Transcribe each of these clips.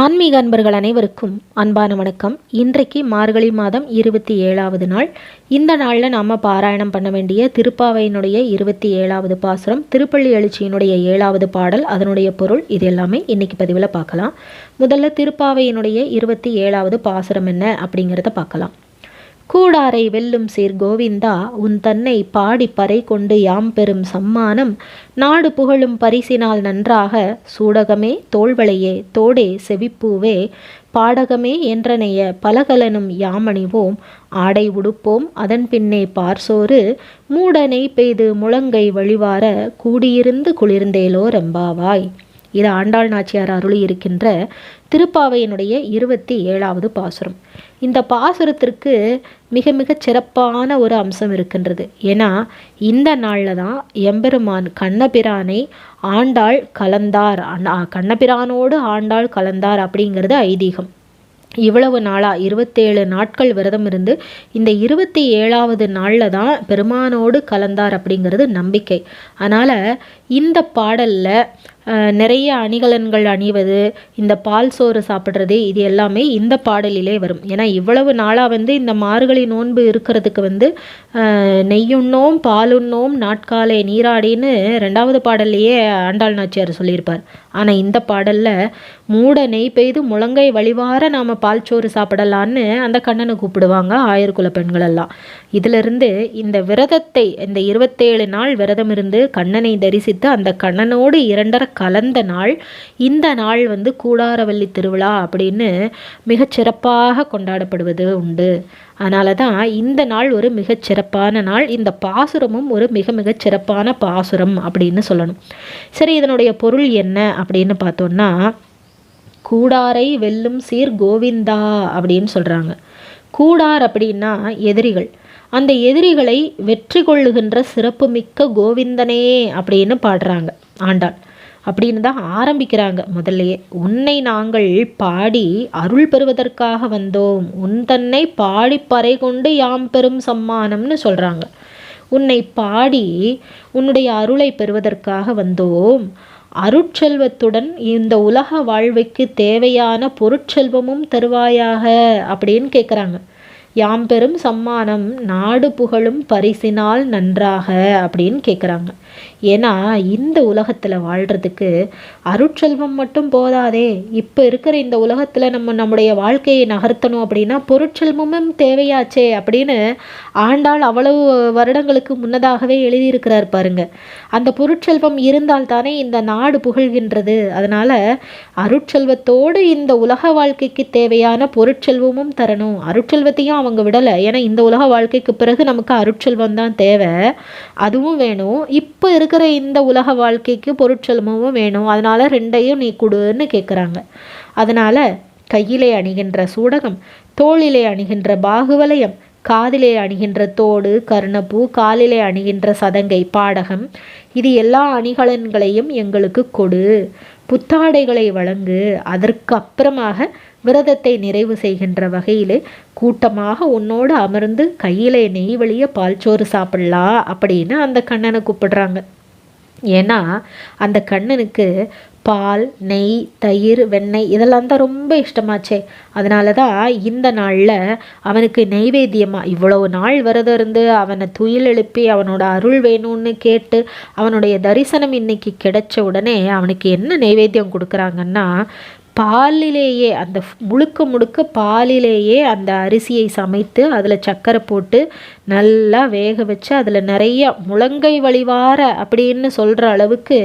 ஆன்மீக அன்பர்கள் அனைவருக்கும் அன்பான வணக்கம். இன்றைக்கு மார்கழி மாதம் இருபத்தி ஏழாவது நாள். இந்த நாளில் நாம் பாராயணம் பண்ண வேண்டிய திருப்பாவையினுடைய இருபத்தி ஏழாவது பாசுரம் திருப்பள்ளி எழுச்சியினுடைய ஏழாவது பாடல் அதனுடைய பொருள் இது எல்லாமே இன்னைக்கு பதிவில் பார்க்கலாம். முதல்ல திருப்பாவையினுடைய இருபத்தி ஏழாவது பாசுரம் என்ன அப்படிங்கிறத பார்க்கலாம். கூடாரை வெல்லும் சீர் கோவிந்தா உன் தன்னை பாடி பறை கொண்டு யாம் பெறும் சம்மானம் நாடு புகழும் பரிசினால் நன்றாக சூடகமே தோள்வளையே தோடே செவிப்பூவே பாடகமே என்றனைய பலகலனும் யாமணிவோம் ஆடை உடுப்போம் அதன் பின்னே பார்சோறு மூடனை பெய்து முழங்கை வழிவார கூடியிருந்து குளிர்ந்தேலோ ரம்பாவாய். இது ஆண்டாள் நாச்சியார் அருளி இருக்கின்ற திருப்பாவையினுடைய இருபத்தி ஏழாவது பாசுரம். இந்த பாசுரத்திற்கு மிக மிக சிறப்பான ஒரு அம்சம் இருக்கின்றது. ஏன்னா இந்த நாளில் தான் எம்பெருமான் கண்ணபிரானை ஆண்டாள் கலந்தார். கண்ணபிரானோடு ஆண்டாள் கலந்தார் அப்படிங்கிறது ஐதீகம். இவ்வளவு நாளாக இருபத்தேழு நாட்கள் விரதம் இருந்து இந்த இருபத்தி ஏழாவது நாளில் தான் பெருமானோடு கலந்தார் அப்படிங்கிறது நம்பிக்கை. அதனால் இந்த பாடலில் நிறைய அணிகலன்கள் அணிவது இந்த பால் சோறு சாப்பிட்றது இது எல்லாமே இந்த பாடலிலே வரும். ஏன்னா இவ்வளவு நாளாக வந்து இந்த மார்கழி நோன்பு இருக்கிறதுக்கு வந்து நெய்யுண்ணோம் பாலுண்ணோம் நாட்காலை நீராடின்னு ரெண்டாவது பாடல்லையே ஆண்டாள் நாச்சியார் சொல்லியிருப்பார். ஆனால் இந்த பாடலில் மூட நெய் பெய்து முழங்கை வழிவார நாம் பால் சோறு சாப்பிடலான்னு அந்த கண்ணனை கூப்பிடுவாங்க ஆயர்குல பெண்களெல்லாம் இதிலிருந்து இந்த விரதத்தை இந்த இருபத்தேழு நாள் விரதம் இருந்து கண்ணனை தரிசித்து அந்த கண்ணனோடு இரண்டரை கலந்த நாள். இந்த நாள் வந்து கூடாரவல்லி திருவிழா அப்படின்னு மிகச்சிறப்பாக கொண்டாடப்படுவது உண்டு. அதனால தான் இந்த நாள் ஒரு மிகச்சிறப்பான நாள். இந்த பாசுரமும் ஒரு மிக மிக சிறப்பான பாசுரம் அப்படின்னு சொல்லணும். சரி இதனுடைய பொருள் என்ன அப்படின்னு பார்த்தோன்னா கூடாரை வெல்லும் சீர் கோவிந்தா அப்படின்னு சொல்கிறாங்க கூடார் அப்படின்னா எதிரிகள். அந்த எதிரிகளை வெற்றி கொள்ளுகின்ற சிறப்புமிக்க கோவிந்தனே அப்படின்னு பாடுறாங்க ஆண்டாள். அப்படின்னு தான் ஆரம்பிக்கிறாங்க. முதல்லையே உன்னை நாங்கள் பாடி அருள் பெறுவதற்காக வந்தோம். உன் தன்னை பாடி பறை கொண்டு யாம் பெறும் சம்மானம்னு சொல்கிறாங்க உன்னை பாடி உன்னுடைய அருளை பெறுவதற்காக வந்தோம். அருட்செல்வத்துடன் இந்த உலக வாழ்வுக்கு தேவையான பொருட்செல்வமும் தருவாயாக அப்படின்னு கேட்குறாங்க யாம் பெரும் சம்மானம் நாடு புகழும் பரிசினால் நன்றாக அப்படின்னு கேட்குறாங்க ஏன்னா இந்த உலகத்தில் வாழ்கிறதுக்கு அருட்செல்வம் மட்டும் போதாதே. இப்போ இருக்கிற இந்த உலகத்தில் நம்ம நம்முடைய வாழ்க்கையை நகர்த்தணும் அப்படின்னா பொருட்செல்வமும் தேவையாச்சே அப்படின்னு ஆண்டாள் அவ்வளவு வருடங்களுக்கு முன்னதாகவே எழுதியிருக்கிறார் பாருங்க. அந்த பொருட்செல்வம் இருந்தால் தானே இந்த நாடு புகழ்கின்றது. அதனால் அருட்செல்வத்தோடு இந்த உலக வாழ்க்கைக்கு தேவையான பொருட்செல்வமும் தரணும். அருட்செல்வத்தையும் அவங்க விடலை. ஏன்னா இந்த உலக வாழ்க்கைக்கு பிறகு நமக்கு அருட்செல்வம் தான் தேவை. அதுவும் வேணும். இப்போ இருக்கிற இந்த உலக வாழ்க்கைக்கு பொருட்செல்வமும் வேணும். அதனால் ரெண்டையும் நீ கொடுன்னு கேட்குறாங்க அதனால் கையிலே அணிகின்ற சூடகம் தோளிலே அணிகின்ற பாகுவலயம் காதிலே அணிகின்ற தோடு கருணப்பூ காலிலே அணிகின்ற சதங்கை பாடகம். இது எல்லா அணிகலன்களையும் எங்களுக்கு கொடு. புத்தாடைகளை வழங்கு. அதற்கு அப்புறமாக விரதத்தை நிறைவு செய்கின்ற வகையில் கூட்டமாக உன்னோடு அமர்ந்து கையிலே நெய் வழிய பால்ச்சோறு சாப்பிடலாம் அப்படின்னு அந்த கண்ணனை கூப்பிடுறாங்க. ஏன்னா அந்த கண்ணனுக்கு பால் நெய் தயிர் வெண்ணெய் இதெல்லாம் தான் ரொம்ப இஷ்டமாச்சே. அதனால தான் இந்த நாளில் அவனுக்கு நெய்வேத்தியமாக இவ்வளவு நாள் விரதம் இருந்து அவனை துயில் எழுப்பி அவனோட அருள் வேணும்னு கேட்டு அவனுடைய தரிசனம் இன்னைக்கு கிடைச்ச உடனே அவனுக்கு என்ன நெய்வேத்தியம் கொடுக்குறாங்கன்னா பாலிலேயே அந்த முழுக்க முழுக்க பாலிலேயே அந்த அரிசியை சமைத்து அதில் சர்க்கரை போட்டு நல்லா வேக வச்சு அதில் நிறைய முழங்கை வழிவார அப்படின்னு சொல்கிற அளவுக்கு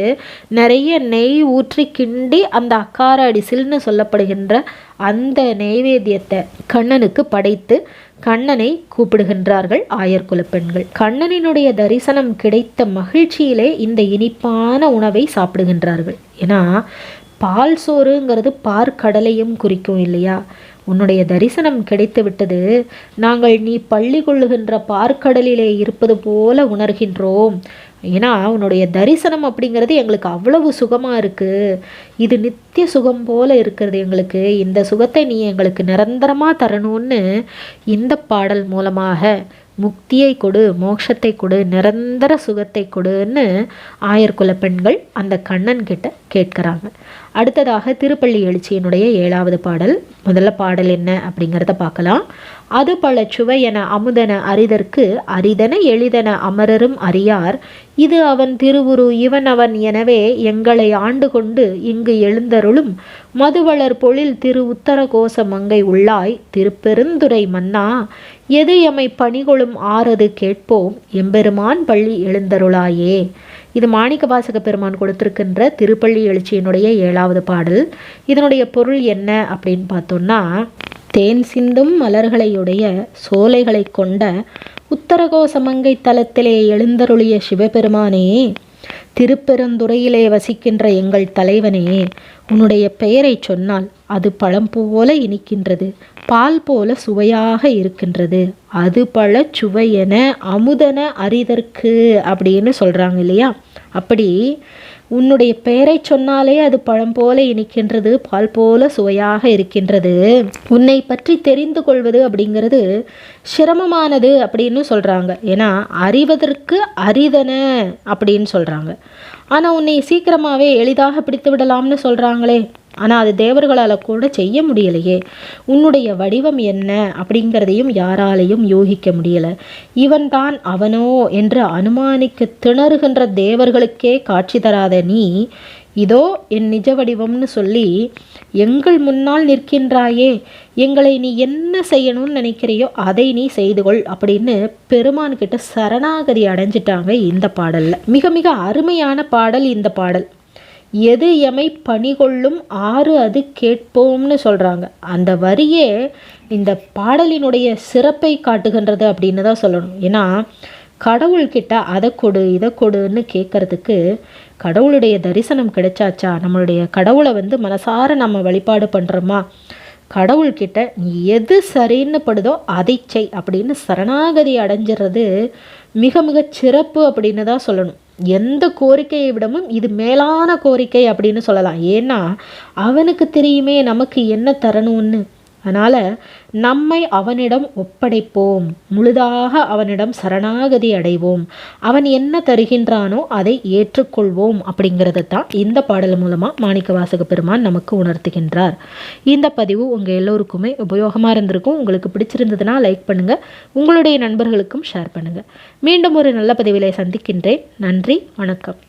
நிறைய நெய் ஊற்றி கிண்டி அந்த அக்கார அடிசில்னு சொல்லப்படுகின்ற அந்த நெய்வேத்தியத்தை கண்ணனுக்கு படைத்து கண்ணனை கூப்பிடுகின்றார்கள் ஆயர்குல பெண்கள். கண்ணனினுடைய தரிசனம் கிடைத்த மகிழ்ச்சியிலே இந்த இனிப்பான உணவை சாப்பிடுகின்றார்கள். ஏன்னா பால் சோறுங்கிறது பார்க்கடலையும் குறிக்கும் இல்லையா? உன்னுடைய தரிசனம் கிடைத்து விட்டது நாங்கள் நீ பள்ளி கொள்ளுகின்ற பார்க்கடலிலே இருப்பது போல உணர்கின்றோம். ஏன்னா உன்னுடைய தரிசனம் அப்படிங்கிறது எங்களுக்கு அவ்வளவு சுகமாக இருக்குது இது நித்திய சுகம் போல இருக்கிறது எங்களுக்கு. இந்த சுகத்தை நீ எங்களுக்கு நிரந்தரமாக தரணும்னு இந்த பாடல் மூலமாக முக்தியை கொடு மோட்சத்தை கொடு நிரந்தர சுகத்தை கொடுன்னு ஆயர்குல பெண்கள் அந்த கண்ணன் கிட்ட கேட்குறாங்க. அடுத்ததாக திருப்பள்ளி எழுச்சியினுடைய ஏழாவது பாடல். முதல்ல பாடல் என்ன அப்படிங்கிறத பார்க்கலாம். அது பல சுவை என அமுதன அரிதற்கு அரிதன எளிதன அமரரும் அறியார். இது அவன் திருவுரு இவன் அவன் எனவே எங்களை ஆண்டு கொண்டு இங்கு எழுந்தருளும். மதுவளர் பொழில் திரு உத்தர கோச மங்கை உள்ளாய் திருப்பெருந்துரை மன்னா. எது எமை பணிகொளும் ஆறது கேட்போம் எம்பெருமான் பள்ளி எழுந்தருளாயே. இது மாணிக்க வாசக பெருமான் கொடுத்திருக்கின்ற திருப்பள்ளி எழுச்சியினுடைய ஏழாவது பாடல். இதனுடைய பொருள் என்ன அப்படின்னு பார்த்தோம்னா தேன் சிந்தும் மலர்களையுடைய சோலைகளை கொண்ட உத்தரகோசமங்கை தலத்திலே எழுந்தருளிய சிவபெருமானே திருப்பெருந்துறையிலே வசிக்கின்ற எங்கள் தலைவனே உன்னுடைய பெயரை சொன்னால் அது பழம் போல இனிக்கின்றது பால் போல சுவையாக இருக்கின்றது. அது பழ சுவையென அமுதன அரிதற்கு அப்படின்னு சொல்கிறாங்க இல்லையா? அப்படி உன்னுடைய பெயரை சொன்னாலே அது பழம் போல இனிக்கின்றது பால் போல சுவையாக இருக்கின்றது. உன்னை பற்றி தெரிந்து கொள்வது அப்படிங்கிறது சிரமமானது அப்படின்னு சொல்கிறாங்க ஏன்னா அறிவதற்கு அரிதன அப்படின்னு சொல்கிறாங்க ஆனால் உன்னை சீக்கிரமாகவே எளிதாக பிடித்து விடலாம்னு சொல்கிறாங்களே ஆனால் அது தேவர்களால் கூட செய்ய முடியலையே. உன்னுடைய வடிவம் என்ன அப்படிங்கிறதையும் யாராலையும் யோகிக்க முடியலை. இவன்தான் அவனோ என்று அனுமானிக்க திணறுகின்ற தேவர்களுக்கே காட்சி தராத நீ இதோ என் நிஜ வடிவம்னு சொல்லி எங்கள் முன்னால் நிற்கின்றாயே எங்களை நீ என்ன செய்யணும்னு நினைக்கிறையோ அதை நீ செய்து கொள் அப்படின்னு பெருமான் கிட்ட சரணாகதி அடைஞ்சிட்டாங்க இந்த பாடலில். மிக மிக அருமையான பாடல் இந்த பாடல். எது எமை பணிகொள்ளும் ஆறு அது கேட்போம்னு சொல்கிறாங்க அந்த வரியே இந்த பாடலினுடைய சிறப்பை காட்டுகின்றது அப்படின்னு தான் சொல்லணும். ஏன்னா கடவுள்கிட்ட அதை கொடு இதை கொடுன்னு கேட்குறதுக்கு கடவுளுடைய தரிசனம் கிடைச்சாச்சா? நம்மளுடைய கடவுளை வந்து மனசார நம்ம வழிபாடு பண்ணுறோமா கடவுள்கிட்ட நீ எது சரின்னு படுதோ அதை செய் அப்படின்னு சரணாகதி அடைஞ்சிடுறது மிக மிக சிறப்பு அப்படின்னு தான் சொல்லணும். எந்த கோரிக்கையை விடவும் இது மேலான கோரிக்கை அப்படின்னு சொல்லலாம். ஏன்னா அவனுக்கு தெரியுமே நமக்கு என்ன தரணும்னு. அதனால் நம்மை அவனிடம் ஒப்படைப்போம். முழுதாக அவனிடம் சரணாகதி அடைவோம். அவன் என்ன தருகின்றானோ அதை ஏற்றுக்கொள்வோம் அப்படிங்கிறத தான் இந்த பாடல் மூலமாக மாணிக்க வாசக பெருமான் நமக்கு உணர்த்துகின்றார். இந்த பதிவு உங்கள் எல்லோருக்குமே உபயோகமாக இருந்திருக்கும். உங்களுக்கு பிடிச்சிருந்ததுன்னா லைக் பண்ணுங்கள் உங்களுடைய நண்பர்களுக்கும் ஷேர் பண்ணுங்கள் மீண்டும் ஒரு நல்ல பதிவிலை சந்திக்கின்றேன். நன்றி வணக்கம்.